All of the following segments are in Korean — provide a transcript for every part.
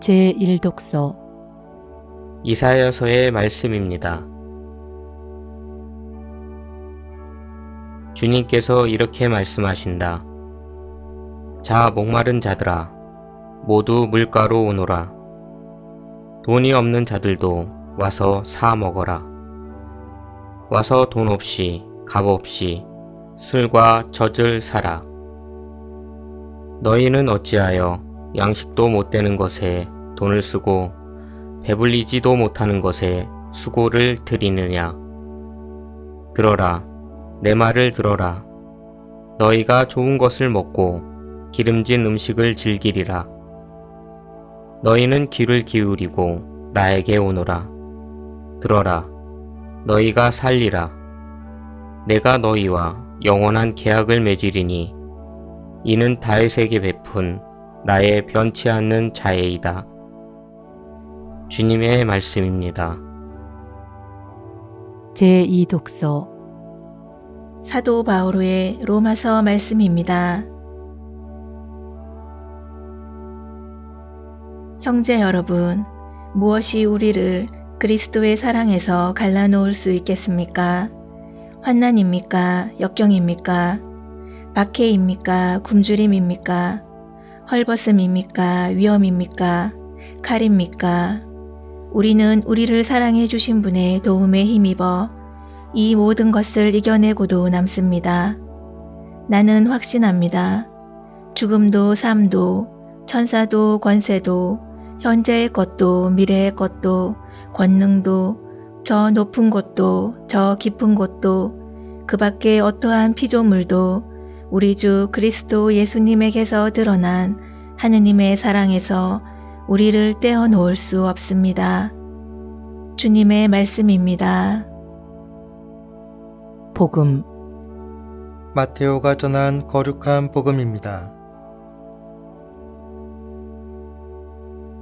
제1독서 이사야서의 말씀입니다. 주님께서 이렇게 말씀하신다. 자, 목마른 자들아, 모두 물가로 오너라. 돈이 없는 자들도 와서 사 먹어라. 와서 돈 없이, 값 없이, 술과 젖을 사라. 너희는 어찌하여 양식도 못 되는 것에 돈을 쓰고 배불리지도 못하는 것에 수고를 들이느냐. 들어라, 내 말을 들어라. 너희가 좋은 것을 먹고 기름진 음식을 즐기리라. 너희는 귀를 기울이고 나에게 오너라. 들어라, 너희가 살리라. 내가 너희와 영원한 계약을 맺으리니 이는 다윗에게 베푼 나의 변치 않는 자애이다. 주님의 말씀입니다. 제2독서 사도 바오로의 로마서 말씀입니다. 형제 여러분, 무엇이 우리를 그리스도의 사랑에서 갈라놓을 수 있겠습니까? 환난입니까? 역경입니까? 박해입니까? 굶주림입니까? 헐벗음입니까? 위험입니까? 칼입니까? 우리는 우리를 사랑해 주신 분의 도움에 힘입어 이 모든 것을 이겨내고도 남습니다. 나는 확신합니다. 죽음도 삶도 천사도 권세도 현재의 것도 미래의 것도 권능도 저 높은 곳도 저 깊은 곳도 그 밖에 어떠한 피조물도 우리 주 그리스도 예수님에게서 드러난 하느님의 사랑에서 우리를 떼어 놓을 수 없습니다. 주님의 말씀입니다. 복음 마테오가 전한 거룩한 복음입니다.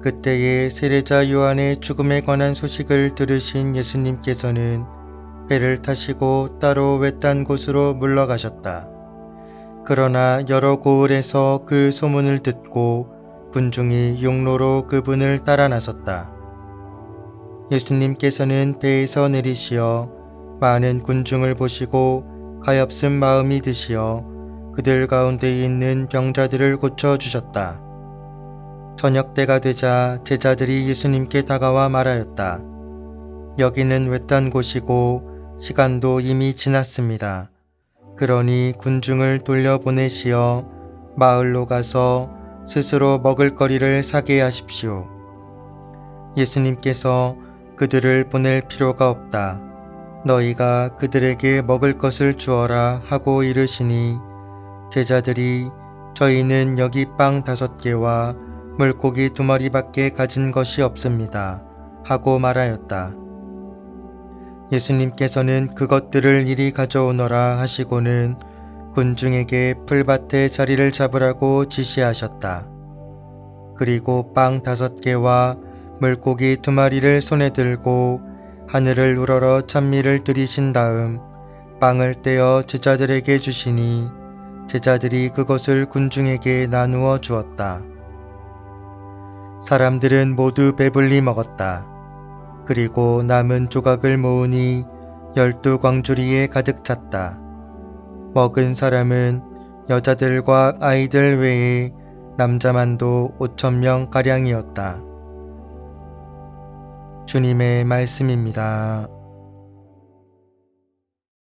그때에 세례자 요한의 죽음에 관한 소식을 들으신 예수님께서는 배를 타시고 따로 외딴 곳으로 물러가셨다. 그러나 여러 고을에서 그 소문을 듣고 군중이 용로로 그분을 따라 나섰다. 예수님께서는 배에서 내리시어 많은 군중을 보시고 가엾은 마음이 드시어 그들 가운데 있는 병자들을 고쳐 주셨다. 저녁 때가 되자 제자들이 예수님께 다가와 말하였다. 여기는 외딴 곳이고 시간도 이미 지났습니다. 그러니 군중을 돌려보내시어 마을로 가서 스스로 먹을 거리를 사게 하십시오. 예수님께서 그들을 보낼 필요가 없다. 너희가 그들에게 먹을 것을 주어라 하고 이르시니 제자들이 저희는 여기 빵 다섯 개와 물고기 두 마리밖에 가진 것이 없습니다. 하고 말하였다. 예수님께서는 그것들을 이리 가져오너라 하시고는 군중에게 풀밭에 자리를 잡으라고 지시하셨다. 그리고 빵 다섯 개와 물고기 두 마리를 손에 들고 하늘을 우러러 찬미를 들이신 다음 빵을 떼어 제자들에게 주시니 제자들이 그것을 군중에게 나누어 주었다. 사람들은 모두 배불리 먹었다. 그리고 남은 조각을 모으니 열두 광주리에 가득 찼다. 먹은 사람은 여자들과 아이들 외에 남자만도 오천 명 가량이었다. 주님의 말씀입니다.